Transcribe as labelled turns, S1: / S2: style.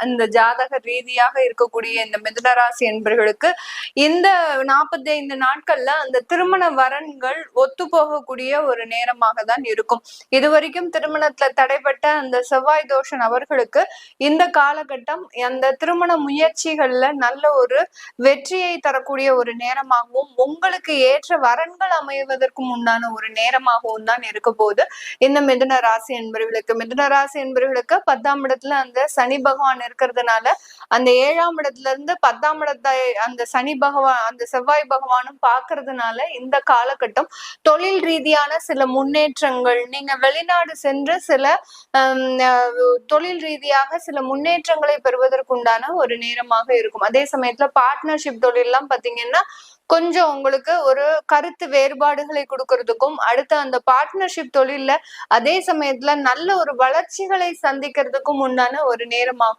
S1: அந்த ஜாதக ரீதியாக இருக்கக்கூடிய இந்த மிதுனராசி என்பர்களுக்கு இந்த நாற்பத்தி ஐந்து நாட்கள்ல அந்த திருமண வரன்கள் ஒத்து போகக்கூடிய ஒரு நேரமாக தான் இருக்கும். இதுவரைக்கும் திருமணத்துல தடைப்பட்ட அந்த செவ்வாய் தோஷன் அவர்களுக்கு இந்த காலகட்டம் அந்த திருமண முயற்சிகள்ல நல்ல ஒரு வெற்றியை தரக்கூடிய ஒரு நேரமாகவும் உங்களுக்கு ஏற்ற வரன்கள் அமைவதற்கும் உண்டான ஒரு நேரமாகவும் தான் இருக்க போது இந்த மிதுன ராசி என்பவர்களுக்கு மிதுன ராசி என்பவர்களுக்கு பத்தாம் இடத்துல அந்த சனி பகவான் இருக்கிறதுனால அந்த ஏழாம் இடத்துல இருந்து பத்தாம் இடத்தை அந்த சனி பகவான் அந்த செவ்வாய் பகவானும் பாக்குறதுனால இந்த காலகட்டம் தொழில் ரீதியான சில முன்னேற்றங்கள் நீங்க வெளிநாடு சென்று சில ஹம், தொழில் ரீதியாக சில முன்னேற்றங்களை பெறுவதற்குண்டான ஒரு நேரமாக இருக்கும். அதே சமயத்துல பார்ட்னர்ஷிப் எல்லாம் பாத்தீங்கன்னா கொஞ்சம் உங்களுக்கு ஒரு கருத்து வேறுபாடுகளை கொடுக்கறதுக்கும் அடுத்து அந்த பார்ட்னர்ஷிப் தொழில்ல அதே சமயத்துல நல்ல ஒரு வளர்ச்சிகளை சந்திக்கிறதுக்கும் உண்டான ஒரு நேரமாகவும்